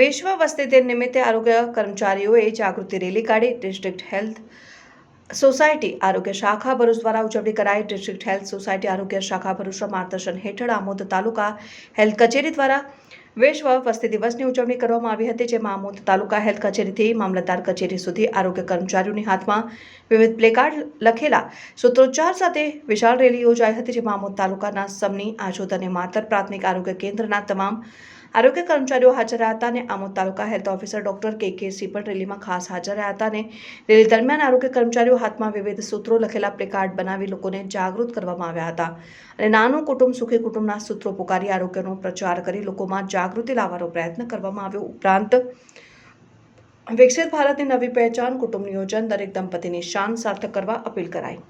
વિશ્વ વસ્તી દિન નિમિત્તે આરોગ્ય કર્મચારીઓએ જાગૃતિ રેલી કાઢી ડિસ્ટ્રિક્ટ હેલ્થ સોસાયટી આરોગ્ય શાખા ભરૂચ દ્વારા ઉજવણી કરાઈ. ડિસ્ટ્રિક્ટ હેલ્થ સોસાયટી આરોગ્ય શાખા ભરૂચના માર્ગદર્શન હેઠળ આમોદ તાલુકા હેલ્થ કચેરી દ્વારા વિશ્વ વસ્તી દિવસની ઉજવણી કરવામાં આવી હતી, જેમાં આમોદ તાલુકા હેલ્થ કચેરીથી મામલતદાર કચેરી સુધી આરોગ્ય કર્મચારીઓની હાથમાં વિવિધ પ્લેકાર્ડ લખેલા સૂત્રોચ્ચાર સાથે વિશાળ રેલી યોજાઈ હતી, જેમાં આમોદ તાલુકાના સમની, આજોદ અને માતર પ્રાથમિક આરોગ્ય કેન્દ્રના તમામ આરોગ્ય કર્મચારીઓ હાજર રહ્યા હતા અને Amod taluka health officer doctor K K C પણ રેલીમાં ખાસ હાજર રહ્યા હતા અને રેલી દરમિયાન આરોગ્ય કર્મચારીઓ હાથમાં વિવિધ સૂત્રો લખેલા પ્લેકાર્ડ બનાવી લોકોને જાગૃત કરવામાં આવ્યા હતા. અને નાનું કુટુંબ સુખી કુટુંબના સૂત્રો પુકારી આરોગ્યનો પ્રચાર કરી લોકોમાં જાગૃતિ લાવવાનો પ્રયત્ન કરવામાં આવ્યો. ઉપરાંત વિકસિત ભારતની નવી પહેચાન, કુટુંબ નિયોજન દરેક દંપતીની શાન સાર્થક કરવા અપીલ કરાઈ.